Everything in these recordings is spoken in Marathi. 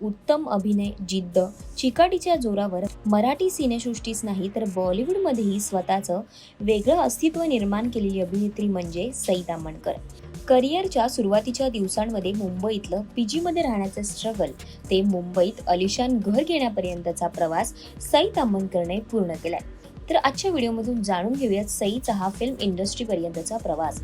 उत्तम अभिनय जिद्द चिकाटीच्या जोरावर मराठी सिनेसृष्टीच नाही तर बॉलिवूडमध्येही स्वतःचं वेगळं अस्तित्व निर्माण केलेली अभिनेत्री म्हणजे सई तामणकर करिअरच्या सुरुवातीच्या दिवसांमध्ये मुंबईतलं पी जीमध्ये राहण्याचं स्ट्रगल ते मुंबईत अलिशान घर घेण्यापर्यंतचा प्रवास सई तामणकरने पूर्ण केलाय. तर आजच्या व्हिडिओमधून जाणून घेऊयात सईचा हा फिल्म इंडस्ट्रीपर्यंतचा प्रवास.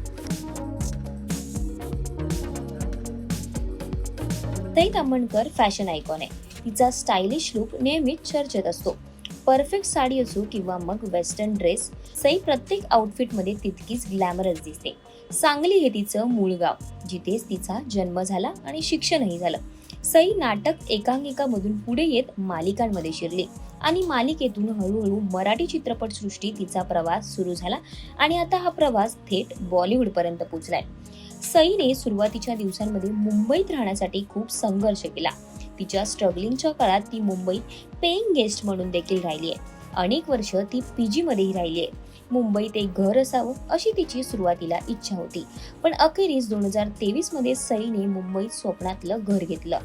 सई तांबणकर फॅशन आयकॉन आहे. तिचा स्टायलिश लुक नेहमीच चर्चेत असतो. परफेक्ट साडी असो किंवा मग वेस्टर्न ड्रेस सई प्रत्येक आउटफिटमध्ये तितकीच ग्लॅमरस दिसते. सांगली हे तिचं मूळ गाव जिथेच तिचा जन्म झाला आणि शिक्षणही झालं. सई नाटक एकांकिकामधून पुढे येत मालिकांमध्ये शिरली आणि मालिकेतून हळूहळू मराठी चित्रपटसृष्टी तिचा प्रवास सुरू झाला आणि आता हा प्रवास थेट बॉलिवूडपर्यंत पोचलाय. सईने सुरुवातीच्या दिवसांमध्ये मुंबईत राहण्यासाठी खूप संघर्ष केला. तिच्या स्ट्रगलिंगच्या काळात ती मुंबईत पेईंग गेस्ट म्हणून देखील राहिली आहे. अनेक वर्ष ती पीजी मध्येही राहिली आहे. मुंबईत एक घर असावं अशी तिची सुरुवातीला इच्छा होती. पण अखेरीस दोन हजार तेवीसमध्ये सईने मुंबईत स्वप्नातलं घर घेतलं.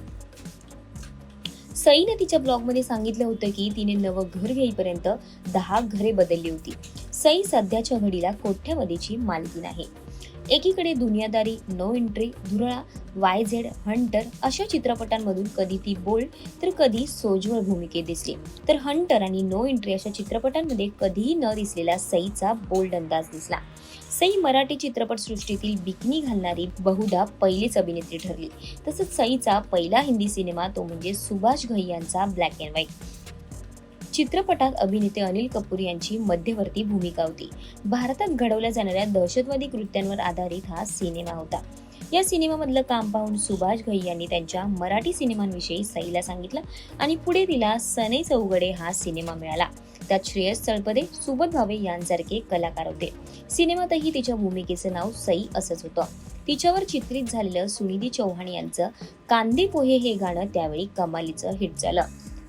सईने तिच्या ब्लॉगमध्ये सांगितलं होतं की तिने नवं घर घेईपर्यंत दहा घरे बदलली होती. सई सध्याच्या घडीला कोठ्यामध्येची मालकीण आहे एकीकडे Duniyadari no entry Dhurala Y Z hunter अशा चित्रपटांमधून कधी ती बोल्ड तर कधी सोज्वळ भूमिकेत दिसली. तर हंटर आणि नो एंट्री अशा चित्रपटांमध्ये कधीही न दिसलेला सईचा बोल्ड अंदाज दिसला. सई मराठी चित्रपटसृष्टीतील बिकनी घालणारी बहुधा पहिलीच अभिनेत्री ठरली. तसंच सईचा पहिला हिंदी सिनेमा तो म्हणजे सुभाष घई यांचा ब्लॅक अँड व्हाईट चित्रपटात अभिनेते अनिल कपूर यांची मध्यवर्ती भूमिका होती. भारतात घडवल्या जाणाऱ्या दहशतवादी कृत्यांवर आधारित हा सिनेमा होता. या सिनेमामधलं काम पाहून सुभाष घई यांनी त्यांच्या मराठी सिनेमांविषयी सईला सांगितलं आणि पुढे तिला सनई चौगडे हा सिनेमा मिळाला. त्यात श्रेयस तळपदे सुबोध भावे यांसारखे कलाकार होते. सिनेमातही तिच्या भूमिकेचं नाव सई असंच होतं. तिच्यावर चित्रित झालेलं सुनिधी चौहान यांचं कांदे पोहे हे गाणं त्यावेळी कमालीचं हिट झालं.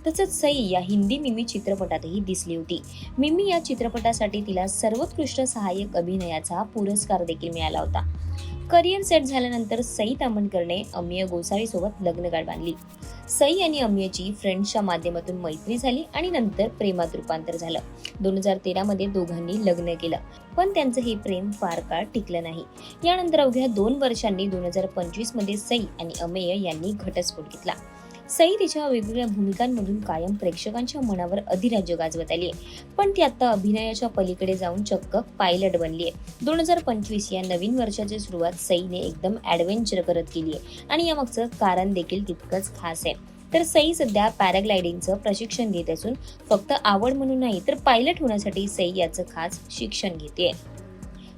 तसंच सई या हिंदी मिमी चित्रपटातही दिसली होती. मिमी या चित्रपटासाठी तिला सर्वोत्कृष्ट सहाय्यक अभिनयाचा पुरस्कार देखील मिळाला होता. करिअर सेट झाल्यानंतर सई तामणकरने अमिय गोसावी सोबत लग्नगाठ बांधली. सई आणि अमियची फ्रेंड्सच्या माध्यमातून मैत्री झाली आणि नंतर प्रेमात रूपांतर झालं. दोन हजार तेरा मध्ये दोघांनी लग्न केलं. पण त्यांचं हे प्रेम फार काळ टिकलं नाही. यानंतर अवघ्या दोन वर्षांनी दोन हजार पंचवीसमध्ये सई आणि अमेय यांनी घटस्फोट घेतला. सई तिच्या वेगवेगळ्या भूमिकांमधून कायम प्रेक्षकांच्या मनावर अधिराज्य गाजवत आली आहे. पण ती आता अभिनयाच्या पलीकडे जाऊन चक्क पायलट बनली आहे. दोन हजार पंचवीस या नवीन वर्षाची सुरुवात सईने एकदम ॲडव्हेंचर करत केली आहे आणि यामागचं कारण देखील तितकंच खास आहे. तर सई सध्या पॅराग्लायडिंगचं प्रशिक्षण घेत असून फक्त आवड म्हणून नाही तर पायलट होण्यासाठी सई याचं खास शिक्षण घेते.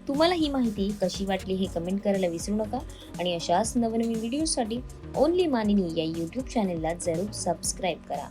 तुम्हाला ही माहिती कशी वाटली हे कमेंट करायला विसरू नका. आणि अशाच नवनवीन व्हिडिओसाठी ओनली मानिनी या यूट्यूब चॅनलला जरूर सबस्क्राईब करा.